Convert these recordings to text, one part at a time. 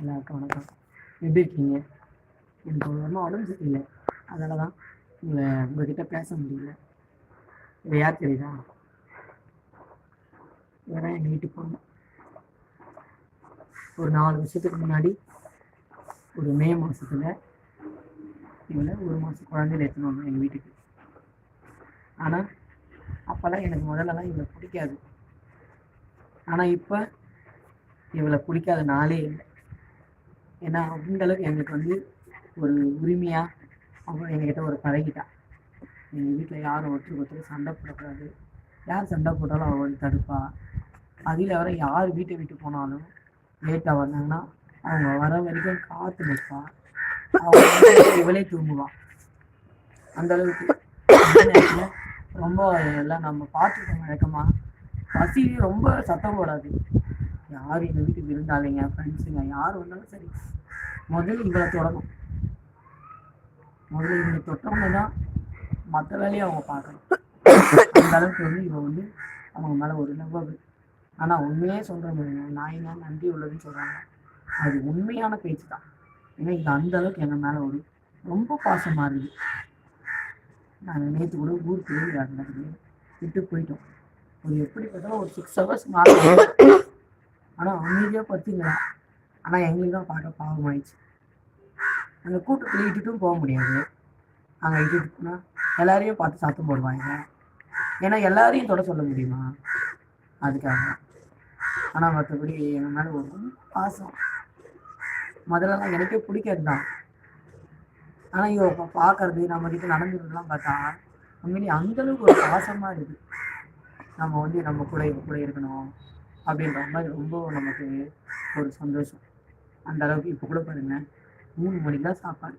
எல்லாருக்கும் வணக்கம். எப்படி இருக்கீங்க? எனக்கு ஒரு வாரமாக உடம்பு சரியில்லை. அதனால தான் உங்களை உங்ககிட்ட பேச முடியல. இது யார் தெரியுதா? இவதான் எங்கள் வீட்டுக்கு பொண்ணு ஒரு நாலு வருஷத்துக்கு முன்னாடி ஒரு மே மாசத்துல இவளை ஒரு மாதம் குழந்தையில எடுத்துன்னு வந்தோம் எங்கள் வீட்டுக்கு. ஆனால் அப்போல்லாம் எனக்கு முதல்லலாம் இவளை பிடிக்காது. ஆனால் இப்போ இவளை பிடிக்காத நாளே இல்லை. ஏன்னா அந்த அளவுக்கு எங்களுக்கு வந்து ஒரு உரிமையாக அவன் எங்ககிட்ட ஒரு பழகிட்டா. எங்கள் வீட்டில் யாரும் ஒருத்தருக்கு ஒருத்தர் சண்டை போடக்கூடாது. யார் சண்டை போட்டாலும் அவள் வந்து தடுப்பா. அதில் வர யார் வீட்டை விட்டு போனாலும் லேட்டாக வந்தாங்கன்னா அவங்க வர வரைக்கும் காத்து நிற்பா அவங்க இவளே தூங்குவான் அந்த அளவுக்கு ரொம்ப எல்லாம் நம்ம பார்த்துருக்கோம் வழக்கமாக பசியும் ரொம்ப சத்தம் போடாது. யார் எங்கள் வீட்டுக்கு விருந்தாளிங்க ஃப்ரெண்ட்ஸுங்க யார் வந்தாலும் சரி. முதல்ல இவளை தொடணும் முதல்ல இவங்களை தொட்டவங்க தான் மற்ற வேலையை அவங்க பார்க்கணும். அந்த அளவுக்கு வந்து இவன் வந்து அவங்க மேலே ஒரு நம்பது ஆனால் உண்மையே சொல்கிறேன் நாயினா நன்றி உள்ளதுன்னு சொல்கிறாங்க அது உண்மையான பேச்சு தான். ஏன்னா இது அந்த அளவுக்கு எங்கள் மேலே ஒரு ரொம்ப பாசமாக இருக்குது நாங்கள் நேற்று கூட ஊர் ஊருக்கு நடந்தது விட்டு போயிட்டோம். ஒரு எப்படி பார்த்தாலும் ஒரு சிக்ஸ் ஹவர்ஸ் மாறும் ஆனால் அமைதியாக பார்த்தீங்களா ஆனால் எங்களுக்கு தான் பார்க்க பாவமாயிடுச்சு அந்த கூட்டத்தில் இட்டுட்டும் போக முடியாது. அங்கே இட்டுட்டுனா போனால் எல்லாரையும் பார்த்து சத்தம் போடுவாங்க. ஏன்னா எல்லாரையும் தொட சொல்ல முடியுமா? அதுக்காக ஆனால் மற்றபடி எங்கள் மேலே ஒரு ரொம்ப பாசம். முதல்லலாம் எனக்கே பிடிக்காது தான். ஆனால் இவ இப்போ பார்க்கறது நம்ம கிட்ட நடந்துக்கிறதுலாம் பார்த்தா உண்மையிலேயே அந்தளவுக்கு ஒரு பாசமாக இருக்குது. நம்ம வந்து நம்ம கூட இவ கூட இருக்கணும் அப்படின்ற மாதிரி ரொம்ப நமக்கு ஒரு சந்தோஷம். அந்த அளவுக்கு இப்போ கூட பாருங்க. மூணு மணிக்கு தான் சாப்பாடு.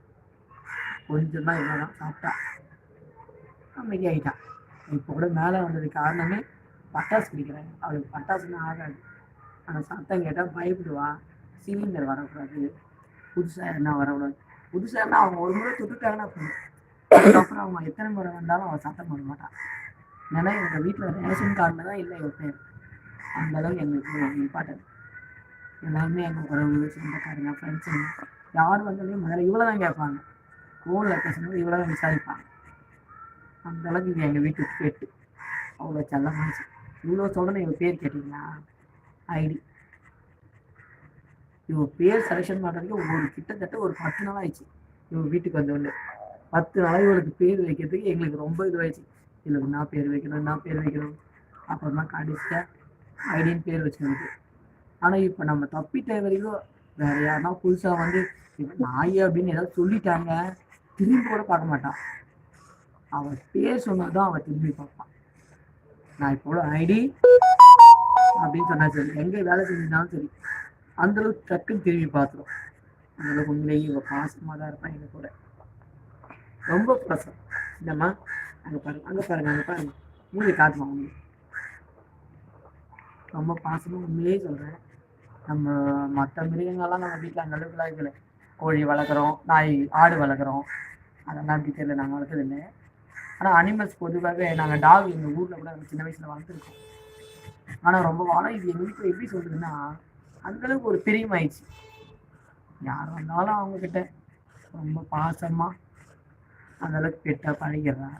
கொஞ்சம் தான் இவ்வளோ தான் சாப்பிட்டா. அமைதி ஆகிட்டான் இப்போ கூட மேலே வந்தது காரணமே பட்டாசு பிடிக்கிறாங்க அவளுக்கு பட்டாசுன்னு ஆகாது. ஆனால் சத்தம் கேட்டால் பயப்படுவா. சிலிண்டர் வரக்கூடாது. புதுசாக என்ன வரக்கூடாது. புதுசாக அவங்க ஒரு முறை தொட்டுட்டாங்கன்னா போதும். அதுக்கப்புறம் அவங்க எத்தனை முறை வந்தாலும் அவள் சத்தம் போட மாட்டான் ஏன்னா எங்கள் வீட்டில் ரேஷன் கார்டில் தான் இல்லை என் பேர். அந்தளவுக்கு எங்களுக்கு இம்பார்ட்டன்ட் எல்லாருமே எங்கள் உறவு சொந்தக்காரங்க ஃப்ரெண்ட்ஸுங்க யார் வந்தாலும் முதல்ல இவ்வளோ தான் கேட்பாங்க ஃபோனில் பேசும்போது இவ்வளோ தான் விசாரிப்பாங்க. அந்த அளவுக்கு இது எங்கள் வீட்டுக்கு கேட்டு அவ்வளோ செல்லமாச்சு இவ்வளோ சொல்கிறேன் எங்கள் பேர் கேட்டிங்களா? ஐடி. இவ பேர் செலெக்ஷன் பண்ணுறதுக்கு ஒரு கிட்டத்தட்ட ஒரு பத்து நாள் ஆயிடுச்சு. இவங்க வீட்டுக்கு வந்தோடனே பத்து நாளாக இவளுக்கு பேர் வைக்கிறதுக்கு எங்களுக்கு ரொம்ப இதுவாயிடுச்சு. இவளுக்கு நான் பேர் வைக்கணும் நான் பேர் வைக்கணும். அப்புறமா கடைசியாக ஐடின்னு பேர் வச்சுருக்கு ஆனால் இப்போ நம்ம தப்பிட்ட வரைக்கும் வேற யாருன்னா புதுசாக வந்து நாய் அப்படின்னு ஏதாவது சொல்லிட்டாங்க திரும்பி கூட பார்க்க மாட்டான். அவன் பேர் சொன்னதான் அவன் திரும்பி பார்ப்பான். நான் இப்போ ஐடி அப்படின்னு சொன்னா சரி எங்கே வேலை செஞ்சிருந்தாலும் சரி அந்த அளவுக்கு டக்குன்னு திரும்பி பார்த்துரும். அந்த அளவுக்கு உண்மையிலேயே இவ பாசமாக தான் இருப்பான் எங்க கூட. ரொம்ப பாசம். இந்தம்மா அங்கே பாருங்க அங்கே பாருங்க அங்கே பாருங்க. மூஞ்சி காட்டுமா உங்களுக்கு ரொம்ப பாசமாக உண்மையிலேயே சொல்கிறேன் நம்ம மற்ற மிருகங்கள்லாம் நம்ம வீட்டில் அந்த அளவுக்கு இருக்கல. கோழி வளர்க்குறோம் நாய் ஆடு வளர்க்குறோம். அதெல்லாம் அப்படி நாங்கள் வளர்த்ததில்லை ஆனால் அனிமல்ஸ் பொதுவாகவே நாங்கள் டாக் எங்கள் ஊரில் கூட சின்ன வயசில் வளர்த்துருக்கோம். ஆனால் ரொம்ப வாழை இது எங்கள் வீட்டில் எப்படி சொல்கிறதுன்னா அந்தளவுக்கு ஒரு ஒரு பிரியமாயிடுச்சு யார் வந்தாலும் அவங்கக்கிட்ட ரொம்ப பாசமாக அந்தளவுக்கு பெட்டாக பழகிடுறாங்க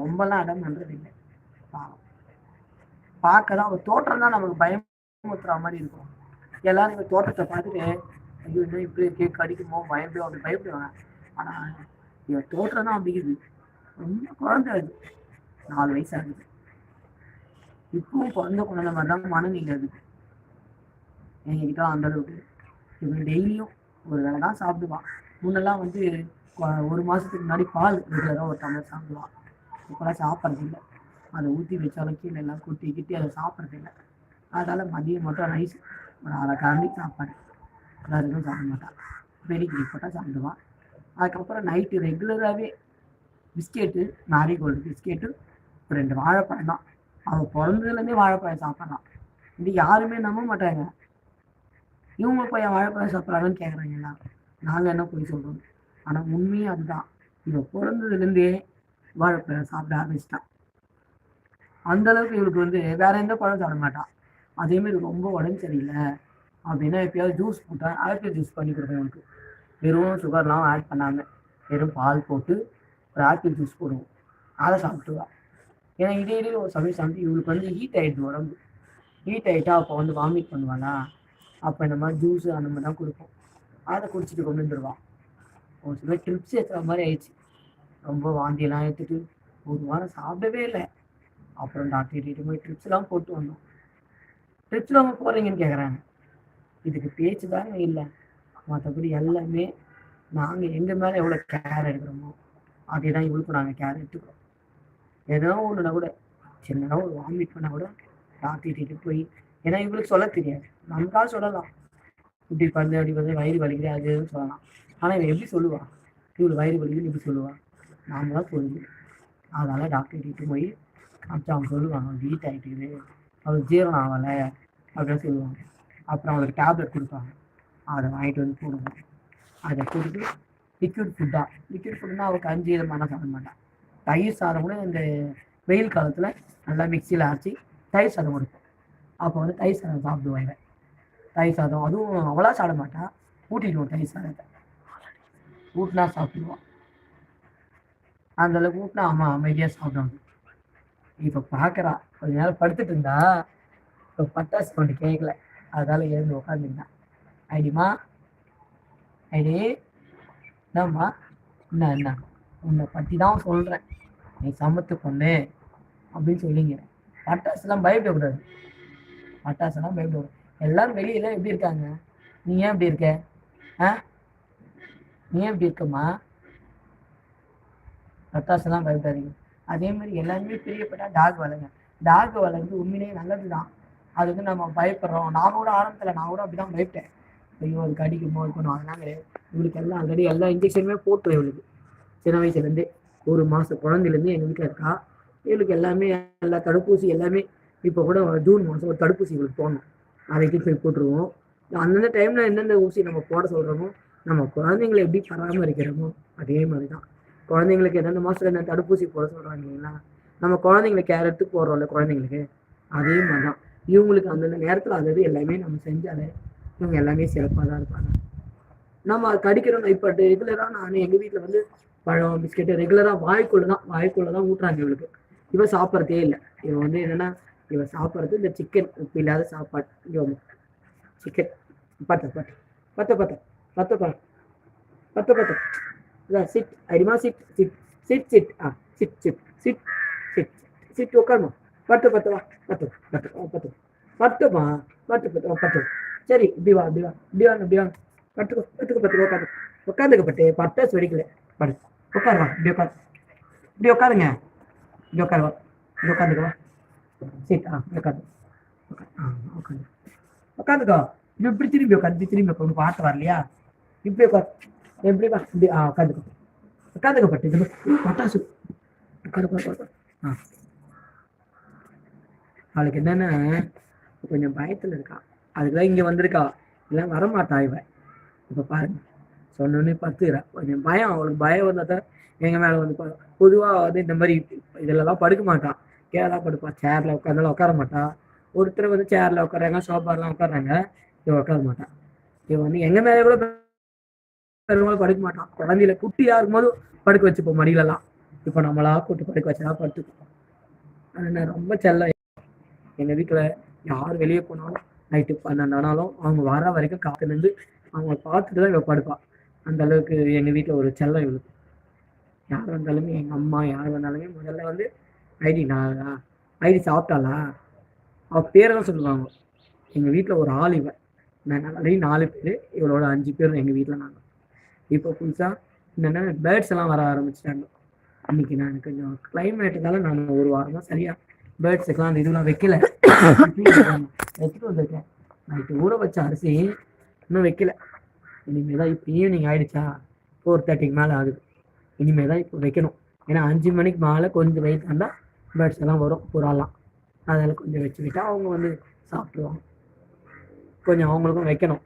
ரொம்பலாம் அடம் பண்றது இல்லை பாவம். பார்க்க தான் அவங்க தோற்றம் தான் நமக்கு பயம் ஊத்துற மாதிரி இருக்கும். எல்லாரும் இவங்க தோட்டத்தை பார்த்துட்டு ஐயோ என்ன இப்படி கேக் அடிக்குமோ பயப்படும் அப்படி பயப்படுவாங்க. ஆனா இவன் தோற்றம் தான் அப்படிக்குது ரொம்ப குழந்தை அது. நாலு வயசு ஆகுது. இப்பவும் குழந்த குழந்தை மாதிரி தான் மனநிலை அது. எங்ககிட்ட அந்த அளவுக்கு இவன் டெய்லியும் ஒரு வேளை தான் சாப்பிடுவான். முன்னெல்லாம் வந்து ஒரு மாசத்துக்கு முன்னாடி பால் ரெகுலராக ஒரு டம்ளர் சாப்பிடுவான். இப்போலாம் சாப்பிட்றது இல்லை. அதை ஊற்றி வச்சாலும் கீழே எல்லாம் கொட்டி கிட்டி அதை சாப்பிட்றது இல்லை. அதனால மதியம் மட்டும் ரைஸ் ஒரு அரை கரண்டி சாப்பாடு. வேறு எதுவும் சாப்பிட மாட்டான் பெரிக்கிரி போட்டால் சாப்பிடுவான் அதுக்கப்புறம் நைட்டு ரெகுலராகவே பிஸ்கெட்டு மேரிகோல்டு பிஸ்கெட்டு ஒரு ரெண்டு வாழைப்பழம் தான். அவன் பிறந்ததுலேருந்தே வாழைப்பழம் சாப்பிட்றான் இது யாருமே நம்ப மாட்டாங்க. இவங்க போய் வாழைப்பழம் சாப்பிட்றாங்கன்னு கேட்குறாங்க எல்லாம் நாங்கள் என்ன போய் சொல்கிறோம் ஆனால் உண்மையே அதுதான். இவன் பிறந்ததுலேருந்தே வாழைப்பழம் சாப்பிட ஆரம்பிச்சிட்டான் அந்தளவுக்கு இவளுக்கு வந்து வேற எந்த பழம் சாப்பிட மாட்டான் அதே மாதிரி ரொம்ப உடம்பு சரியில்லை அப்படின்னா எப்பயாவது ஜூஸ் போட்டேன் ஆப்பிள் ஜூஸ் பண்ணி கொடுப்பேன் உனக்கு வெறும் சுகர்லாம் ஆட் பண்ணாமல் வெறும் பால் போட்டு ஒரு ஆப்பிள் ஜூஸ் போடுவோம். அதை சாப்பிட்டுவா ஏன்னா இதே ஒரு சமயம் சாப்பிட்டு இவளுக்கு வந்து ஹீட் ஆகிடுது உடம்பு. ஹீட் ஆகிட்டா அப்போ வந்து வாமிட் பண்ணுவாளா? அப்போ இந்த மாதிரி ஜூஸ் அந்த மாதிரி தான் கொடுப்போம். அதை குடிச்சிட்டு கொண்டு வந்துடுவான் ஒரு சில ட்ரிப்ஸ் ஏற்றுற மாதிரி ஆயிடுச்சு. ரொம்ப வாந்தியெல்லாம் ஏற்றுட்டு ஒரு வாரம் சாப்பிடவே இல்லை. அப்புறம் டாக்டர் போய் ட்ரிப்ஸ்லாம் போட்டு வந்தோம். ட்ரிப்ஸில் அவங்க போகிறீங்கன்னு கேட்குறாங்க இதுக்கு பேச்சு தாங்க இல்லை. மற்றபடி எல்லாமே நாங்கள் எங்கள் மேலே எவ்வளோ கேர் எடுக்கிறோமோ அதே தான் இவளுக்கும் நாங்கள் கேர் எடுத்துக்கிறோம். ஏதோ ஒன்றுனா கூட சின்னதாக ஒரு வாமிட் பண்ணால் கூட டாக்டர் போய் ஏன்னா இவங்களுக்கு சொல்ல தெரியாது. நமக்காக சொல்லலாம். இப்படி பண்ணு அப்படி பந்து வயிறு வலிக்குது அது இதுன்னு சொல்லலாம். ஆனால் இவன் எப்படி சொல்லுவான் இவளுக்கு வயிறு வலிக்குதுன்னு எப்படி சொல்லுவான் நாம தான் சொல்லுது அதனால டாக்டர் கிட்ட போய் காமிச்சு அவங்க சொல்லுவாங்க வீட் அவளுக்கு ஜீரணம் ஆகலை அப்படின்னு சொல்லுவாங்க. அப்புறம் அவளுக்கு டேப்லெட் கொடுப்பாங்க. அதை வாங்கிட்டு வந்து போடுவோம் அதை கொடுத்து லிக்விட் ஃபுட்டாக லிக்விட் ஃபுட்னா அவளுக்கு அஞ்சு விதமான சாப்பிட மாட்டான் தயிர் சாதம் கூட இந்த வெயில் காலத்தில் நல்லா மிக்சியில் அரைச்சி தயிர் சாதம் கொடுப்போம். அப்போ வந்து தயிர் சாதம் சாப்பிடுவாங்க. தயிர் சாதம் அதுவும் அவ்வளோ சாப்பிட மாட்டான் ஊட்டிடுவோம் தயிர் சாதத்தை. ஊட்டினா சாப்பிடுவான் அந்தளவுக்கு ஊட்டினா அம்மா அமைதியாக சாப்பிடுவாங்க. இப்போ பார்க்குறா கொஞ்ச நேரம் படுத்துட்டு இருந்தா இப்போ பட்டாசு கொண்டு கேட்கல அதால எழுந்து உட்காந்துருந்தான் ஐடிமா ஐடி என்னம்மா? என்ன என்ன? உன்னை பற்றி தான் சொல்கிறேன் நீ சமத்து பொண்ணு அப்படின்னு சொல்லிங்க பட்டாசுலாம் பயப்படக்கூடாது. பட்டாசுலாம் பயப்படக்கூடாது. எல்லாரும் வெளியில எப்படி இருக்காங்க? நீ ஏன் எப்படி இருக்க? ஆ? நீ ஏன் எப்படி இருக்கம்மா? பட்டாசுலாம் பயப்படாதீங்க. அதே மாதிரி எல்லாருமே பிரியப்பட்டா டாக் வளருங்க. டாக் வளர்ந்து உண்மையிலேயே நல்லது தான் அது வந்து நம்ம பயப்படுறோம். நான் கூட ஆரம்பத்தில் நான் கூட அப்படிதான் பயப்பட்டேன். ஐயோ அது கடிக்குமோ இருக்கணும். அதனால இவளுக்கு எல்லாம் ஆல்ரெடி எல்லா இன்ஜெக்ஷனுமே போட்டுரும் இவளுக்கு. சின்ன வயசுலேருந்தே. ஒரு மாதம் குழந்தையிலேருந்து எங்கள் வீட்டில் இருக்கா? இவளுக்கு எல்லாமே எல்லா தடுப்பூசி எல்லாமே இப்போ கூட ஜூன் மாதம் ஒரு தடுப்பூசி இவளுக்கு போடணும். அதைக்கும் போய் போட்டுருவோம். அந்தந்த டைமில் எந்தெந்த ஊசி நம்ம போட சொல்கிறோமோ நம்ம குழந்தைங்களை எப்படி பராமரிக்கிறோமோ அதே மாதிரி தான் குழந்தைங்களுக்கு எந்தெந்த மாதத்துல இந்த தடுப்பூசி போட சொல்கிறாங்க இல்லைங்களா? நம்ம குழந்தைங்களை கேர் எடுத்து போடுறோம்ல குழந்தைங்களுக்கு அதே மாதிரி தான் இவங்களுக்கு அந்தந்த நேரத்தில் அது எல்லாமே நம்ம செஞ்சாலே இவங்க எல்லாமே சிறப்பாக தான் இருப்பாங்க. நம்ம அது கடிக்கிறோம் இப்போ ரெகுலராக நான் எங்கள் வீட்டில் வந்து பழம் பிஸ்கெட்டு ரெகுலராக வாய்க்குள்ள தான் வாய்க்குள்ள தான் ஊட்டுறாங்க இவளுக்கு. இவ சாப்பிட்றதே இல்லை. இவன் வந்து என்னன்னா இவ சாப்பிட்றது இந்த சிக்கன் உப்பு இல்லாத சாப்பாடு. இவன் சிக்கன் பத்த பத்த. பத்த பத்த. பத்த பத்த பத்த பத்த. இதான் சிட் அடிமா சிட் சிட் சிட் சிட் ஆ சிட் சிட் சிட் சீட்டு உட்காருமா? பட்டு பத்து வா பத்து பத்து பத்து பத்துமா பத்து பத்து பத்து சரி இப்படி வா இப்படி வா. இப்படி வா இப்படி வா பத்துக்கோ பத்துக்கோ பத்துக்கோ உட்காந்து உட்காந்துக்க பட்டு பட்டாசு வெடிக்கல படு. உட்காருவா இப்படி உட்காரு. இப்படி உட்காருங்க. இப்படி உட்காரு வா. இப்படி உட்காந்துக்க வா. ஆ உட்காந்து ஆ உட்காந்து உட்காந்துக்கோ. இப்படி திரும்பி உட்காந்து இப்படி திரும்பி உட்காந்து பாட்டு வரலையா? இப்படி உட்காரு. எப்படி வா இப்படி ஆ உட்காந்துக்கோ. உட்காந்துக்க பட்டு இது பட்டாசு. உட்காரு உட்காரு. ஆ. அவளுக்கு என்னன்னா கொஞ்சம் பயத்துல இருக்கா. அதுக்குதான் இங்க வந்திருக்கா. இல்லை வரமாட்டா இவன் இப்ப பாருங்க. சொன்னோன்னே பத்துக்கிறா கொஞ்சம் பயம். அவளுக்கு பயம் வந்தாதான் எங்க மேல வந்து பொதுவா வந்து இந்த மாதிரி இதுலலாம் படுக்க மாட்டான் கேரளா படுப்பா. சேர்ல உட்காந்தாலும் உட்கார மாட்டா. ஒருத்தர் வந்து சேர்ல உட்காராங்க சோஃபாலாம் உட்காடுறாங்க இவன் உட்கார மாட்டான் இவன் வந்து எங்க மேல கூட பெரும்பாலும் படுக்க மாட்டான் குழந்தையில குட்டியா இருக்கும்போது படுக்க வச்சுப்போம் மடியிலலாம். இப்போ நம்மளா கூட்டு படுக்க வச்சா படுத்துப்போம் ஆனா ரொம்ப செல்லம். எங்க வீட்டுல யார் வெளியே போனாலும் நைட்டு பன்னெண்டு ஆனாலும் அவங்க வர வரைக்கும் காத்து நின்று அவங்க பார்த்துட்டு தான் இவள் படுப்பாள் அந்த அளவுக்கு எங்க வீட்டுல ஒரு செல்லம் இவளுக்கு. யார் வந்தாலுமே எங்க அம்மா யார் வந்தாலுமே முதல்ல வந்து ஐடி நான் ஐடி சாப்பிட்டாளா? அவ பேரெல்லாம் சொல்லுவாங்க. எங்க வீட்டுல ஒரு ஆள் இவன் நான் ஆல்ரெடி நாலு பேர் இவளோட அஞ்சு பேர் எங்க வீட்டுல நாங்கள் இப்போ புதுசா என்னென்ன பேர்ட்ஸ் எல்லாம் வர ஆரம்பிச்சிட்டாங்க. அன்னைக்கு நான் கொஞ்சம் கிளைமேட்டுனால நான் ஒரு வாரமா சரியா பேர்ட்ஸுக்கெல்லாம் அந்த இதுலாம் வைக்கல. வச்சுட்டு வந்திருக்கேன் நைட்டு ஊற வச்ச அரிசி இன்னும் வைக்கல. இனிமேல் தான் இப்போ ஈவினிங் ஆகிடுச்சா ஃபோர் தேர்ட்டிக்கு மேலே ஆகுது. இனிமேல் தான் இப்போ வைக்கணும். ஏன்னா அஞ்சு மணிக்கு மேலே கொஞ்சம் வெயிட் இருந்தால் பேர்ட்ஸ் எல்லாம் வரும் புறாலாம். அதனால் கொஞ்சம் வச்சு விட்டால் அவங்க வந்து சாப்பிடுவாங்க. கொஞ்சம் அவங்களுக்கும் வைக்கணும்.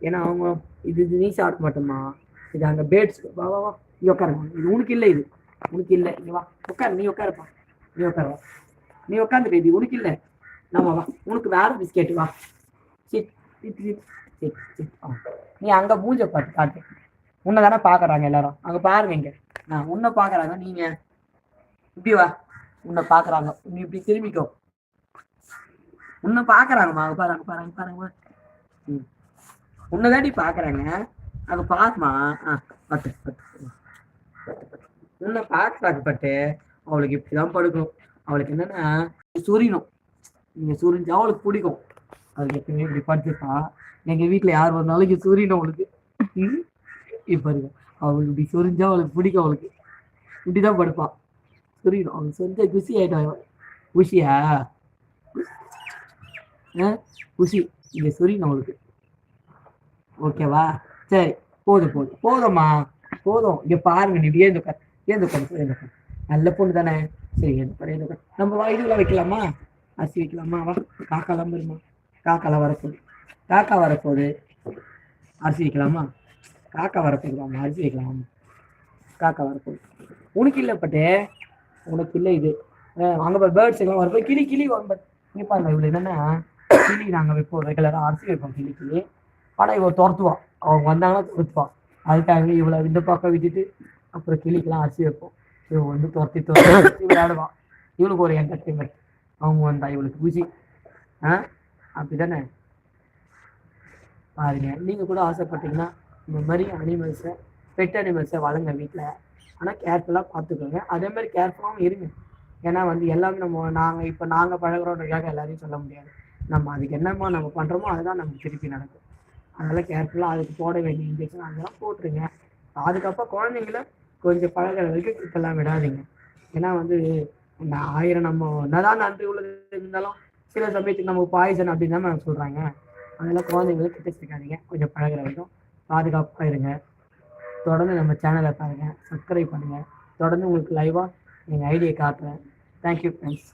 ஏன்னா அவங்க இது இது நீ சாப்பிட மாட்டோமா இது அங்கே பேர்ட்ஸ் வா வா வா நீ உட்காருங்க இது உனக்கு இல்லை இது. உனக்கு இல்லை. இங்கே வா. உட்காரு நீ உட்காருப்பா. நீ உட்காருவா நீ உட்காந்து பேபி உனக்கு இல்லை. நம்ம வா உனக்கு வேற பிஸ்கெட் வா. Sit sit, sit, sit, sit. ஆ. நீ அங்க மூஞ்ச பார்த்து காட்டு. உன்னை தானே பாக்குறாங்க எல்லாரும். அங்க பாருங்க இங்க. நான் உன்னை பாக்குறாங்க நீங்க. இப்படி வா. உன்னை பாக்குறாங்க. நீ இப்படி திரும்பிக்கோ. உன்னை பாக்குறாங்கம்மா அங்க பாருங்க பாருங்க பாருங்க ம். உன்னை தாண்டி பாக்குறாங்க. அங்க பாருமா. ஆ பட்டு பத்து உன்னை பார்க்கறாங்க பட்டு. அவளுக்கு இப்படிதான் படுக்கணும் அவளுக்கு என்னன்னா சொரியணும் நீங்க சொரிஞ்சா அவளுக்கு பிடிக்கும். அது எப்பயுமே இப்படி படுத்துப்பா எங்க வீட்ல யார் வந்தாலும் இங்க சொரியணும் அவளுக்கு. இப்ப பாருங்க. அவளுக்கு இப்படி சொரிஞ்சா அவளுக்கு பிடிக்கும் அவளுக்கு. இப்படிதான் படுப்பான் சொரியணும் அவளுக்கு சொரிஞ்சா குசி ஆயிட்டா குஷியா? குஷி. இங்க சொரியணும் அவளுக்கு. ஓகேவா சரி. போதும் போதும். போதும்மா. போதும். இங்க பாருங்க. நீ ஏன் இந்த ஏன் இந்த நல்ல பொண்ணு தானே சரி ஏந்து நம்ம வா இதுலாம் வைக்கலாமா? அரிசி வைக்கலாமா? வா காக்காலாம் வருமா? காக்காலாம் வரப்போகுது. காக்கா வரப்போகுது. அரிசி வைக்கலாமா? காக்கா வரப்போகுது. அரிசி வைக்கலாமா காக்கா வரப்போகுது. உனக்கு இல்லை பட்டே. உனக்கு இல்லை இது. அங்கே அங்க பாரு பேர்ட்ஸ் எல்லாம் வரப்போ கிளி கிளி வரும் பாரு. இங்க பாருங்க இவ்வளோ என்னன்னா கிளி நாங்கள் வைப்போம் ரெகுலராக அரிசி வைப்போம் கிளிக்கு. ஆனால் இவள் துரத்துவான் அவங்க வந்தாங்கன்னா துரத்துவான் அதுக்காக இவ்வளோ இந்த பக்கம் விட்டுட்டு அப்புறம் கிளிக்கெல்லாம் அரிசி வைப்போம். இவன் வந்து துரத்தி துரத்தி விளையாடுவான். இவளுக்கு ஒரு என்டர்டைன்மெண்ட் அவங்க வந்தா இவளுக்கு பூஜி ஆ? அப்படிதானே? பாருங்க நீங்க கூட ஆசைப்பட்டீங்கன்னா இந்த மாதிரி அனிமல்ஸை பெட் அனிமல்ஸை வளங்க வீட்டில் ஆனால் கேர்ஃபுல்லாக பார்த்துக்கோங்க அதே மாதிரி கேர்ஃபுல்லாகவும் இருங்க. ஏன்னா வந்து எல்லாமே நம்ம நாங்கள் இப்போ நாங்கள் பழகுறோன்றதுக்காக எல்லாரையும் சொல்ல முடியாது. நம்ம அதுக்கு என்னமோ நம்ம பண்ணுறோமோ அதுதான் நமக்கு திருப்பி நடக்கும். அதனால கேர்ஃபுல்லாக அதுக்கு போட வேண்டிய இன்ஜெக்ஷன் அதெல்லாம் போட்டுருங்க. அதுக்கப்புறம் குழந்தைங்கள கொஞ்சம் பழகுற வரைக்கும் இப்பெல்லாம் விடாதீங்க. ஏன்னா வந்து இந்த ஆயிரம் நம்ம என்னதான் நன்றி உள்ளது இருந்தாலும் சில சமயத்துக்கு நமக்கு பாய்சன் அப்படின்னு தான் மேம் சொல்கிறாங்க அதெல்லாம் குழந்தைங்களுக்கு கிட்ட சேர்க்காதீங்க கொஞ்சம் பழகுற வரைக்கும் பாதுகாப்பாக இருங்க. தொடர்ந்து நம்ம சேனலை பாருங்கள் சப்ஸ்கிரைப் பண்ணுங்கள் தொடர்ந்து உங்களுக்கு லைவாக எங்கள் ஐடியை காட்டுறேன். Thank you friends